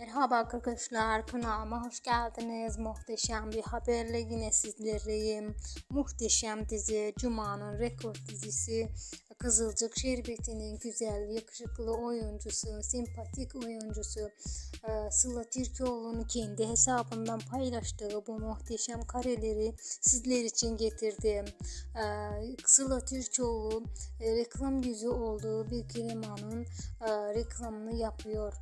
Merhaba arkadaşlar kanalıma hoş geldiniz. Muhteşem bir haberle yine sizlerleyim. Muhteşem dizi Cuma'nın rekord dizisi Kızılcık Şerbeti'nin güzel, yakışıklı oyuncusu, sempatik oyuncusu e, Sıla Türkoğlu'nun kendi hesabından paylaştığı bu muhteşem kareleri sizler için getirdim. E, Sıla Türkoğlu e, reklam yüzü olduğu bir kremanın reklamını yapıyor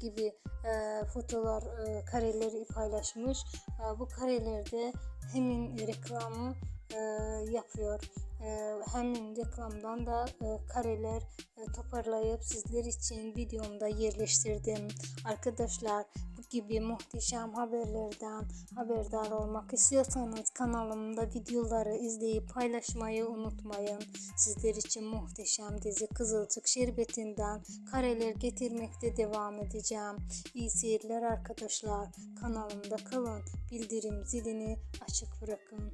gibi e, fotolar, e, kareleri paylaşmış. E, bu karelerde hemen reklamı e, yapıyor. E, hemen reklamdan da e, kareler e, toparlayıp sizler için videomda yerleştirdim. Arkadaşlar gibi muhteşem haberlerden haberdar olmak istiyorsanız kanalımda videoları izleyip paylaşmayı unutmayın. Sizler için muhteşem dizi Kızılcık Şerbeti'nden kareler getirmekte devam edeceğim. İyi seyirler arkadaşlar. Kanalımda kalın. Bildirim zilini açık bırakın.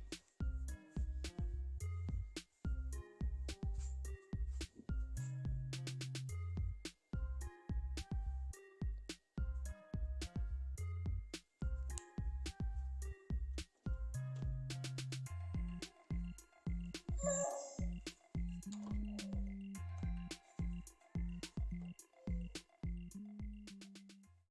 Yeah.